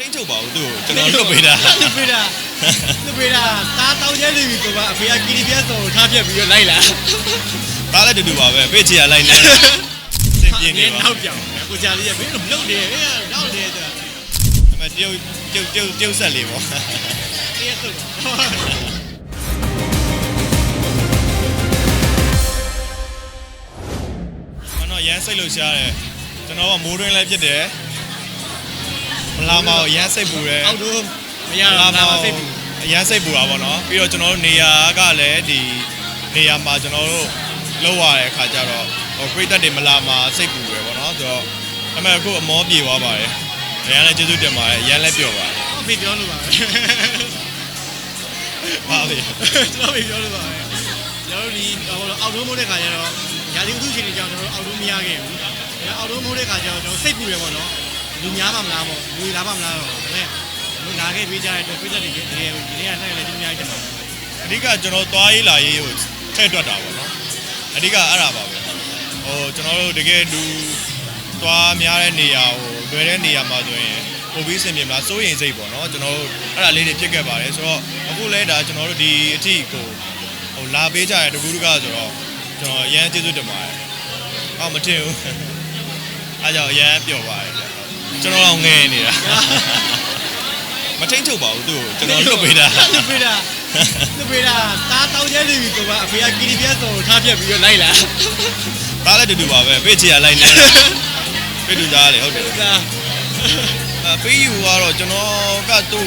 ထိန်းချုပ်ပါဘူးသူ့ကိုကျွန်တော်လွတ်ပေးတာလွတ်ပေးတာလွတ်ပေးတာတားတောင်းကျဲနေပြီဆိုတော့အဖေကကီရီပြတ်စောကိုထားပြက်ပြီးတော့လိုက်လာဒါလည်းတူတူပါပဲဖေ့ချီရလိုက်နေစင်ပြင်းနေပါနောက်ပြောင်ကိုချာလေးကဘယ်လိုလုပ်နေလဲနောက်နေတော့အမတရုတ်တရုတ်တရုတ်တရုတ်ဆက်လေးပေါ့တရားစုပ်မနော်ရမ်းစိတ်လို့ရှားတယ်ကျွန်တော်ကမိုးတွင်းလည်းဖြစ်တယ် မလာမအောင်ရမ်းစိတ်ပူတယ်အောက်တော့မရတော့လာမစိတ်ဘူးအရန်စိတ်ပူတာပေါ့နော်ပြီးတော့ကျွန်တော်တို့နေရာကလည်းဒီနေရာမှာကျွန်တော်တို့လောက်ရတဲ့အခါကျတော့ဟိုပြိသက်တွေမလာမှာစိတ်ပူတယ်ပေါ့နော်ဆိုတော့အမေအခုအမောပြေသွားပါတယ်ရန်လည်းကျေးဇူးတင်ပါတယ်ရန်လည်းပြောပါတယ်အဖေပြောလို့ပါပဲဟာလေကျွန်တော်ဖေပြောလို့ပါပဲကျွန်တော်ဒီအောက်တော့မိုးတဲ့ခါကျတော့ရာသီဥတုချိန်တွေကြောင့်ကျွန်တော်အောက်တော့မရခဲ့ဘူးအောက်တော့မိုးတဲ့ခါကျတော့ကျွန်တော်စိတ်ပူတယ်ပေါ့နော် လူများမှမလားပေါ့လူလာမှမလားတော့ဒါပေမဲ့လူလာခဲ့ပြီးကြတဲ့အတွက်ပြိသက်တွေတကယ်ဒီနေ့ကနိုင်လည်းဒီအများကြီးတက်ပါအဓိကကျွန်တော်သွားရေးလာရေးကိုထည့်တွက်တာပေါ့နော်အဓိကအဲ့ဒါပါပဲဟိုကျွန်တော်တို့တကယ်လူသွားများတဲ့နေရာဟိုလွယ်တဲ့နေရာမှာဆိုရင်ပုံပြီးစင်ပြေမလားစိုးရင်စိတ်ပေါ့နော်ကျွန်တော်တို့အဲ့ဒါလေးတွေဖြစ်ခဲ့ပါတယ်ဆိုတော့အခုလဲဒါကျွန်တော်တို့ဒီအထီကိုဟိုလာပေးကြတဲ့တကူတကဆိုတော့ကျွန်တော်အရန်ကျေးဇူးတင်ပါတယ်အော်မတင်ဘူးအားကြောင့်အရန်ပျော်ပါတယ်ဗျ ကျွန်တော်တော့ငဲနေတာမထိန်ချုပ်ပါဘူးသူ့ကိုကျွန်တော်လွတ်ပေးတာလွတ်ပေးတာလွတ်ပေးတာတားတောင်းကျဲနေပြီဆိုတော့အဖေကကီရီပြတ်စောကိုထားပြက်ပြီးတော့လိုက်လာဒါလည်းတူတူပါပဲဖေ့ချီရလိုက်နေဖေ့တူသားလေဟုတ်တယ်ဒါအဖေးယူကတော့ကျွန်တော်ကသူ့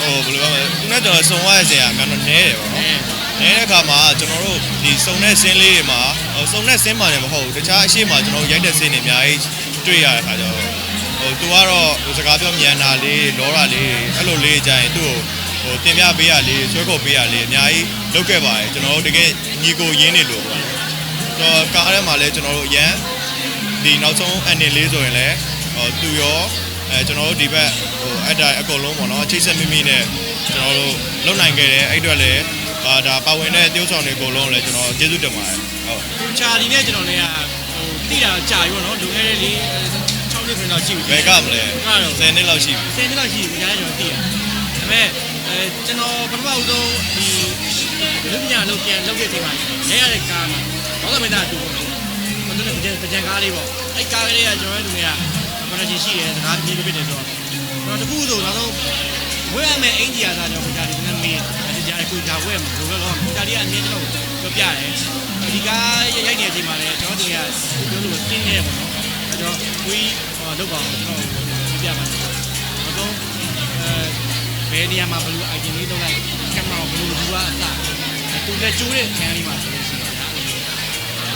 ကိုဟိုဘယ်လိုပြောမလဲသူနဲ့ကျွန်တော်စုံရတဲ့ဆရာကတော့နဲတယ်ပေါ့နော်နဲတဲ့အခါမှာကျွန်တော်တို့ဒီစုံတဲ့ဆင်းလေးတွေမှာဟိုစုံတဲ့ဆင်းမှလည်းမဟုတ်ဘူးတခြားအရှိမကျွန်တော်ရိုက်တဲ့ဆင်းတွေအများကြီး တွေ့ရတဲ့အခါကျတော့ဟိုသူကတော့ဟိုစကားပြောမြန်တာလေးလောတာလေးအဲ့လိုလေးကြရင်သူ့ကိုဟိုတင်ပြပေးရလေးဆွဲခေါ်ပေးရလေးအများကြီးလုပ်ခဲ့ပါတယ်ကျွန်တော်တို့တကယ်ညီကိုရင်းနေလို့ပေါ့ဆိုတော့ကားထဲမှာလည်းကျွန်တော်တို့ရန်ဒီနောက်ဆုံးအနေလေးဆိုရင်လည်းဟိုသူရောအဲကျွန်တော်တို့ဒီဘက်ဟိုအတိုင်းအကုန်လုံးပေါ့နော်ချိတ်ဆက်မိမိနဲ့ကျွန်တော်တို့လုံနိုင်ခဲ့တယ်အဲ့အတွက်လည်းအာဒါပါဝင်တဲ့ tiêu ဆောင်တွေအကုန်လုံးလည်းကျွန်တော်ကျေးဇူးတင်ပါတယ်ဟုတ်ကိုချာဒီနဲ့ကျွန်တော်လည်း ဟိုတိတာကြာပြီပေါ့နော်လူငယ်လေးလေး6နှစ်ခန့်လောက်ရှိပြီဘယ်ကမလဲကတော့10နှစ်လောက်ရှိပြီ10နှစ်လောက်ရှိပြီကြားကျွန်တော်သိရတယ်ဒါပေမဲ့အဲကျွန်တော်ပထမဦးဆုံးဒီလူပညာလုပ်ပြန်လုပ်တဲ့အချိန်မှာလဲရတဲ့ကားမှာတော့သမင်းသားအတူပေါ့နော်ဘယ်လိုလဲကြံကြံကားလေးပေါ့အဲ့ကားကလေးကကျွန်တော်တို့လူငယ်ကကွန်နက်ရှင်ရှိတယ်စကားပြေးပြတယ်ဆိုတော့ကျွန်တော်တခုဆိုနောက်ဆုံးဝယ်ရမယ်အင်ဂျီယာသားကျွန်တော်ကိုချာဒီနဲ့မေးတယ် ကြားကိုဒါဝယ်မှာဘယ်လိုလဲတော့ကိုချာဒီကအမြင်ကျွန်တော်ပြောပြတယ်ဒီကားရိုက်နေတဲ့အချိန်မှာလည်းကျွန်တော်တို့ကပြောလို့တင်းနေတယ်ပေါ့နော်အဲ့တော့ကိုကြီးဟောလောက်ပါအောင်ကျွန်တော်ပြပြပါတယ်နောက်ဆုံးအဲဘယ်နေရာမှာဘယ်လို item လေးလောက်လိုက်ကင်မရာဘယ်လိုလူကအစသူလည်းကျိုးတဲ့ခံလေးမှာဆိုလို့ရှိရင်ဒါလည်း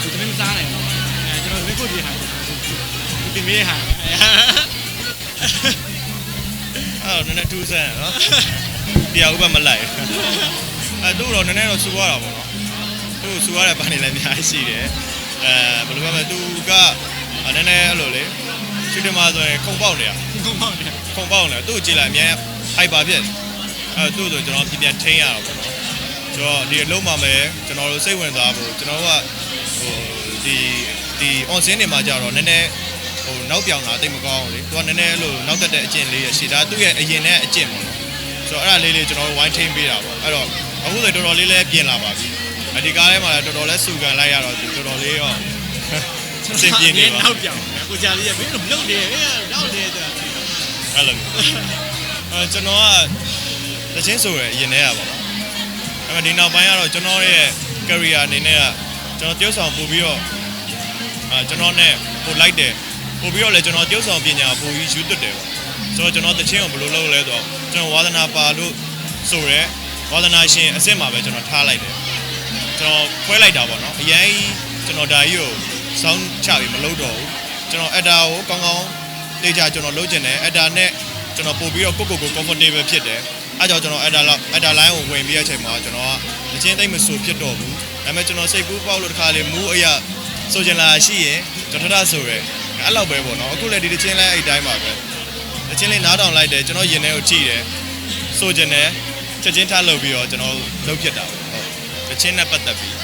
သူတမင်မစားနိုင်ဘူးအဲကျွန်တော်ဝက်ကိုပြေးဟာသူတင်မေးဟာအဲ့တော့နည်းနည်းထူးဆန်းနော် တရားဥပမလိုက်အဲသူ့တော့နည်းနည်းတော့စူရတာပေါ့နော်သူ့စူရတဲ့ဘာနေလည်းအများကြီးရှိတယ်အဲဘယ်လိုပြောမလဲသူကနည်းနည်းအဲ့လိုလေချစ်တယ်မှာဆိုရင်ခုံပေါက်နေတာဘုံပေါက်တယ်ခုံပေါက်နေသူ့ကိုကြည့်လိုက်အများဟိုက်ပါဖြစ်အဲသူ့ဆိုကျွန်တော်ပြပြန်ထိန်းရတော့ပေါ့နော်ကျွန်တော်ဒီအလုံးမှာပဲကျွန်တော်တို့စိတ်ဝင်စားဖို့ကျွန်တော်တို့ကဟိုဒီဒီ on scene တွေမှာကြတော့နည်းနည်းဟိုနောက်ပြောင်တာတိတ်မကောင်းဘူးလေသူကနည်းနည်းအဲ့လိုနောက်တက်တဲ့အကျင့်လေးရရှိတာသူ့ရဲ့အရင်နဲ့အကျင့်ပေါ့နော် ဆိုတော့အဲ့ဒါလေးလေးကျွန်တော်တို့ဝိုင်းထိန်းပေးတာပေါ့အဲ့တော့အခုဆိုတော်တော်လေးလည်းပြင်လာပါပြီအဒီကားထဲမှာလည်းတော်တော်လေးစူကန်လိုက်ရတော့သူတော်တော်လေးရောစင်ပြင်းနေပါနောက်ပြောင်ကိုချာလေးကဘယ်လိုလုပ်နေလဲနောက်နေတယ်အဲ့လိုမျိုးအဲကျွန်တော်ကတချင်းဆိုရယ်အရင်တည်းကပါတော့အဲ့ဒီနောက်ပိုင်းကတော့ကျွန်တော်ရဲ့ career အနေနဲ့ကကျွန်တော်တယောက်ဆောင်ပို့ပြီးတော့အဲကျွန်တော်နဲ့ပို့လိုက်တယ်ပို့ပြီးတော့လည်းကျွန်တော်တယောက်ဆောင်ပညာပို့ပြီးယူသွတ်တယ်ပေါ့ ဆိုတော့ကျွန်တော်တချင်းကိုဘယ်လိုလုပ်လဲဆိုတော့ကျွန်တော်ဝါသနာပါလို့ဆိုရယ်ဝါသနာရှင်အစ်စ်မှာပဲကျွန်တော်ထားလိုက်တယ်ကျွန်တော်ခွဲလိုက်တာပေါ့နော်အရင်ကျွန်တော်ဒါကြီးကိုစောင်းချပြီးမလုပ်တော့ဘူးကျွန်တော်အက်တာကိုကောင်းကောင်းတေချာကျွန်တော်လုပ်ချင်တယ်အက်တာနဲ့ကျွန်တော်ပို့ပြီးတော့ကိုကိုကို comfortable ဖြစ်တယ်အဲကြောင့်ကျွန်တော်အက်တာလောက်အက်တာ line ကိုဝင်ပြီးတဲ့အချိန်မှာကျွန်တော်ကတချင်းသိမ့်မဆူဖြစ်တော့ဘူးဒါပေမဲ့ကျွန်တော်စိတ်ကူးပေါက်လို့တခါလေမူးအရာဆိုချင်လာရှိရင်ကျွန်တော်ထထဆိုရဲအဲ့လောက်ပဲပေါ့နော်အခုလည်းဒီတချင်းလဲအဲ့တိုင်းပါပဲ တချင်းလေးနားထောင်လိုက်တယ်ကျွန်တော်ရင်ထဲကိုကြည့်တယ်ဆိုချင်တယ်ချက်ချင်းထားလုပ်ပြီးတော့ကျွန်တော်လုပ်ဖြစ်တာပေါ့ဟုတ်တချင်းနဲ့ပတ်သက်ပြီး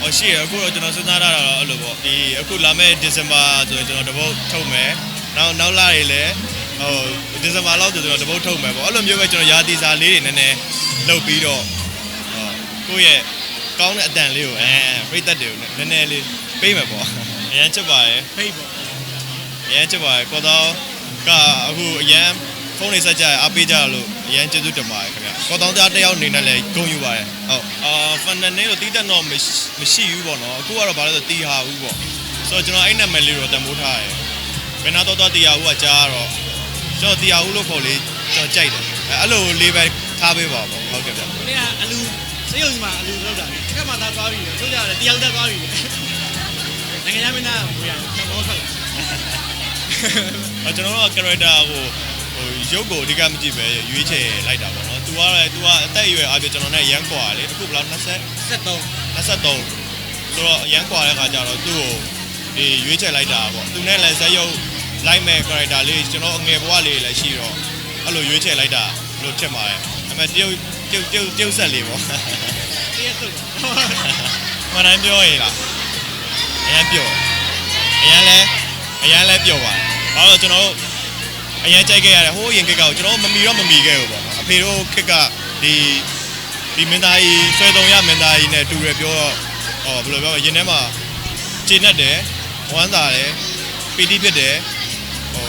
ဟောရှိရအခုတော့ကျွန်တော်စဉ်းစားရတာတော့အဲ့လိုပေါ့ဒီအခုလာမယ့်ဒီဇင်ဘာဆိုရင်ကျွန်တော်တပုတ်ထုတ်မယ်နောက်နောက်လာတွေလည်းဟဟိုဒီဇင်ဘာလောက်ဆိုတော့တပုတ်ထုတ်မယ်ပေါ့အဲ့လိုမျိုးပဲကျွန်တော်ရာသီစာလေးတွေနည်းနည်းလုပ်ပြီးတော့ဟောကိုယ့်ရဲ့ကောင်းတဲ့အတန်လေးကိုအဲပြိသက်တွေကိုနည်းနည်းလေးပေးမယ်ပေါ့အရန်ချစ်ပါတယ်ဖိတ်ပေါ့အရန်ချစ်ပါတယ်ကောတော် ကအခုအရန်ဖုန်းလေးဆက်ကြရအားပေးကြလို့အရန်ကျေးဇူးတင်ပါတယ်ခင်ဗျကောတော်သားတစ်ယောက်အနေနဲ့လည်းဂုဏ်ယူပါတယ်ဟုတ်အာဖန်နန်နေလို့တီးတက်တော့မရှိဘူးပေါ့နော်အခုကတော့ဘာလဲဆိုတီဟာဘူးပေါ့ဆိုတော့ကျွန်တော်အဲ့နာမည်လေးတော့တန်ဖိုးထားရတယ်ဘယ်နာတော့တော့တီဟာဘူးကကြားတော့ကျွန်တော်တီဟာဘူးလို့ခေါ်လေးကျွန်တော်ကြိုက်တယ်အဲ့လိုလေးပဲထားပေးပါပေါ့ဟုတ်ကဲ့ဗျဒီနေ့ကအလူစေယုံစီမှာအလူလောက်တာတစ်ခါမှသာသွားပြီတို့ကြတယ်တယောက်တည်းသွားပြီနိုင်ငံသားမင်းသားကိုရတော့ဘောထွက်လာ အဲကျွန်တော်တို့က character ကိုဟိုရုပ်ကိုအဓိကမကြည့်ပဲရွေးချယ်လိုက်တာပေါ့နော်။ तू ကလည်း तू ကအသက်အရွယ်အပြင်ကျွန်တော်နဲ့ရမ်းကွာလေ။အခုဘယ်လောက်20 23 23ဆိုတော့ရမ်းကွာတဲ့ခါကျတော့သူ့ကိုဒီရွေးချယ်လိုက်တာပေါ့။သူနဲ့လည်းဇက်ရုပ်လိုက်မဲ့ character လေးကျွန်တော်အငယ်ဘဝလေးလည်းရှိတော့အဲ့လိုရွေးချယ်လိုက်တာလို့ထင်ပါတယ်။အမေတရုတ်တရုတ်တရုတ်တရုတ်ဆက်လေးပေါ့။တရုတ်ဆက်။မနိုင်ပြောရလား။အရင်ပြော။အရင်လဲအရင်လဲပြောပါတယ်။ ဘာလို့ကျွန်တော်တို့အရင်ကြိုက်ခဲ့ရတယ်ဟိုးရင်ကိတ်ကကိုကျွန်တော်မမီတော့မမီခဲ့ဘူးပေါ့နော်အဖေတို့ခက်ကဒီဒီမင်းသားကြီးဆွဲတုံရမင်းသားကြီးနဲ့တူရပြောတော့ဟောဘယ်လိုပြောမလဲရင်ထဲမှာကျေနပ်တယ်ဝမ်းသာတယ်ပီတိဖြစ်တယ်ဟို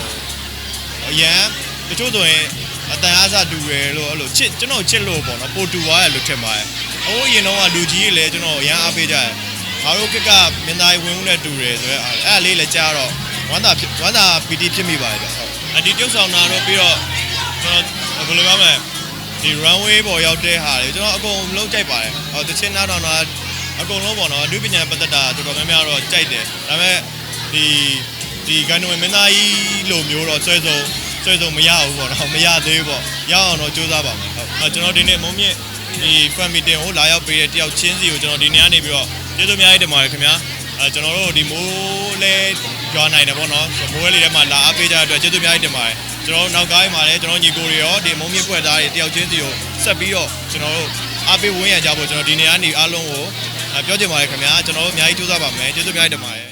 အရန်တချို့ဆိုရင်အတန်အားစတူရလို့အဲ့လိုချစ်ကျွန်တော်ချစ်လို့ပေါ့နော်ပိုတူသွားရလို့ထင်ပါတယ်ဟိုးရင်တော့ကလူကြီးကြီးလည်းကျွန်တော်အရန်အားပေးကြတယ်ငါတို့ခက်ကမင်းသားကြီးဝင်ဦးနဲ့တူတယ်ဆိုတော့အဲ့ဒါလေးလည်းကြားတော့ ဝမ်းသာဖြစ်ဝမ်းသာပီတိဖြစ်မိပါတယ်ဗျဟုတ်အဒီပြုတ်ဆောင်တာတော့ပြီးတော့ကျွန်တော်ဘယ်လိုပြောမလဲဒီ runway ပေါ်ရောက်တဲ့ဟာလေကျွန်တော်အကုန်လုံးကြိုက်ပါတယ်ဟောတချင်းနားတော်တာအကုန်လုံးပေါ့နော်အနုပညာပတ်သက်တာတော်တော်များများတော့ကြိုက်တယ်ဒါပေမဲ့ဒီဒီဂန်နဝင်မင်းသားကြီးလိုမျိုးတော့ဆွဲဆုံးဆွဲဆုံးမရဘူးပေါ့နော်မရသေးဘူးပေါ့ရအောင်တော့ကြိုးစားပါမယ်ဟုတ်အဲ့ကျွန်တော်ဒီနေ့မုံမြင့်ဒီ fan meeting ကိုလာရောက်ပေးတဲ့တယောက်ချင်းစီကိုကျွန်တော်ဒီနေ့ကနေပြီးတော့ကျေးဇူးအများကြီးတင်ပါတယ်ခင်ဗျာအဲကျွန်တော်တို့ဒီမိုးလဲ ကြွားနိုင်တယ်ပေါ့နော်မိုးဝဲလေးထဲမှာလာအားပေးကြတဲ့အတွက်ကျေးဇူးအများကြီးတင်ပါတယ်ကျွန်တော်တို့နောက်ကားမှာလည်းကျွန်တော်ညီကိုတွေရောဒီမုံမြင့်ဖွဲ့သားတွေတယောက်ချင်းစီကိုဆက်ပြီးတော့ကျွန်တော်တို့အားပေးဝန်းရံကြဖို့ကျွန်တော်ဒီနေ့ကနေအားလုံးကိုအဲပြောချင်ပါတယ်ခင်ဗျာကျွန်တော်တို့အများကြီးကြိုးစားပါမယ်ကျေးဇူးအများကြီးတင်ပါတယ်